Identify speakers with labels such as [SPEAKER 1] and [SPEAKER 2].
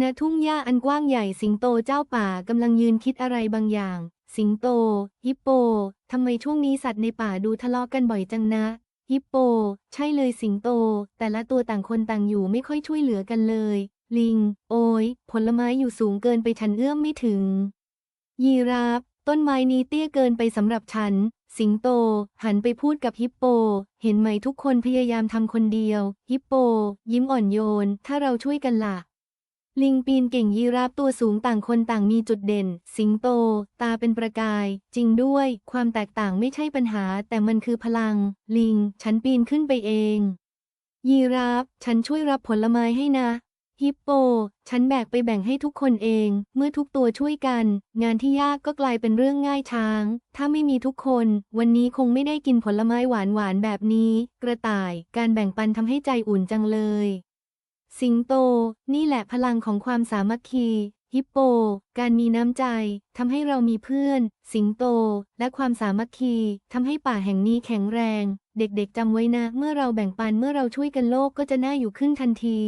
[SPEAKER 1] ณทุ่งหญ้าอันกว้างใหญ่สิงโตเจ้าป่ากำลังยืนคิดอะไรบางอย่าง สิงโต ฮิปโปทำไมช่วงนี้สัตว์ในป่าดูทะเลาะกันบ่อยจังนะ ฮิปโป ใช่เลยสิงโต แต่ละตัวต่างคนต่างอยู่ไม่ค่อยช่วยเหลือกันเลย ลิง โอย ผลไม้อยู่สูงเกินไปฉันเอื้อมไม่ถึง ยีราฟต้นไม้นี้เตี้ยเกินไปสำหรับฉัน สิงโต หันไปพูดกับฮิปโป เห็นไหมทุกคนพยายามทำคนเดียว ฮิปโป ยิ้มอ่อนโยน ถ้าเราช่วยกันล่ะ ลิงปีนเก่งยีราฟตัวสูงต่างคนต่างมีจุดเด่น สิงโต ตาเป็นประกาย จริงด้วย ความแตกต่างไม่ใช่ปัญหา แต่มันคือพลัง ลิง ฉันปีนขึ้นไปเอง ยีราฟ ฉันช่วยรับผลไม้ให้นะ ฮิปโป ฉันแบกไปแบ่งให้ทุกคนเอง เมื่อทุกตัวช่วยกัน งานที่ยากก็กลายเป็นเรื่องง่ายช้าง ถ้าไม่มีทุกคน วันนี้คงไม่ได้กินผลไม้หวานๆแบบนี้ กระต่าย การแบ่งปันทำให้ใจอุ่นจังเลย สิงโต นี่แหละพลังของความสามัคคี ฮิปโป การมีน้ำใจทำให้เรามีเพื่อน สิงโต และความสามัคคีทำให้ป่าแห่งนี้แข็งแรง เด็กๆจำไว้นะ เมื่อเราแบ่งปันเมื่อเราช่วยกันโลกก็จะน่าอยู่ขึ้นทันที